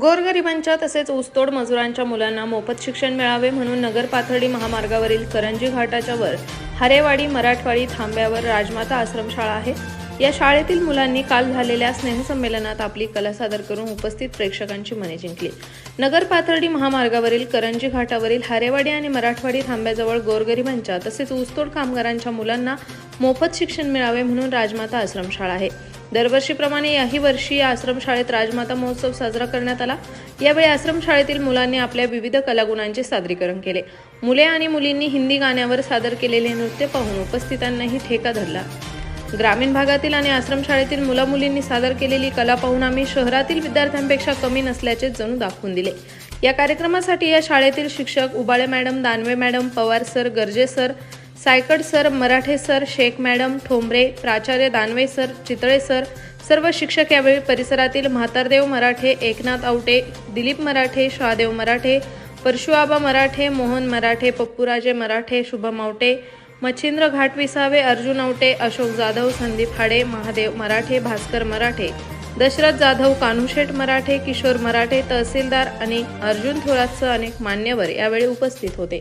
गोरगरिबांच्या तसेच ऊसतोड मजुरांच्या मुलांना मोफत शिक्षण मिळावे म्हणून नगर पाथर्डी महामार्गावरील करंजी घाटाच्या वर हरेवाडी मराठवाडी थांब्यावर राजमाता आश्रमशाळा आहे. या शाळेतील मुलांनी काल झालेल्या स्नेहसंमेलनात आपली कला सादर करून उपस्थित प्रेक्षकांची मने जिंकली. नगर पाथर्डी महामार्गावरील करंजी घाटावरील हारेवाडी आणि मराठवाडी थांब्याजवळ गोरगरिबांच्या तसेच ऊसतोड कामगारांच्या मुलांना मोफत शिक्षण मिळावे म्हणून राजमाता आश्रमशाळा आहे. दरवर्षीप्रमाणे याही वर्षी या आश्रमशाळेत राजमाता महोत्सव साजरा करण्यात आला. यावेळी आश्रमशाळेतील मुलांनी आपल्या विविध कलागुणांचे सादरीकरण केले. मुले आणि मुलींनी हिंदी गाण्यावर सादर केलेले नृत्य पाहून उपस्थितांनाही ठेका धरला. ग्रामीण भागातील आणि आश्रमशाळेतील मुला मुलींनी सादर केलेली कला पाहून आम्ही शहरातील विद्यार्थ्यांपेक्षा कमी नसल्याचे जणू दाखवून दिले. या कार्यक्रमासाठी या शाळेतील शिक्षक Ubale madam Danve madam Pawar sir Garje sir Saykad sir Marathe sir Shaikh madam Thombare प्राचार्य दानवे सर चितळे सर सर्व शिक्षक यावेळी परिसरातील म्हातारदेव मराठे एकनाथ आवटे दिलीप मराठे शहादेव मराठे परशुआबा मराठे मोहन मराठे पप्पूराजे मराठे शुभम आवटे मच्छिंद्र घाटविसावे अर्जुन आवटे अशोक जाधव संदीप हाडे महादेव मराठे भास्कर मराठे दशरथ जाधव कान्हुशेठ मराठे किशोर मराठे तहसीलदार आणि अर्जुन थोरातसह अनेक मान्यवर यावेळी उपस्थित होते.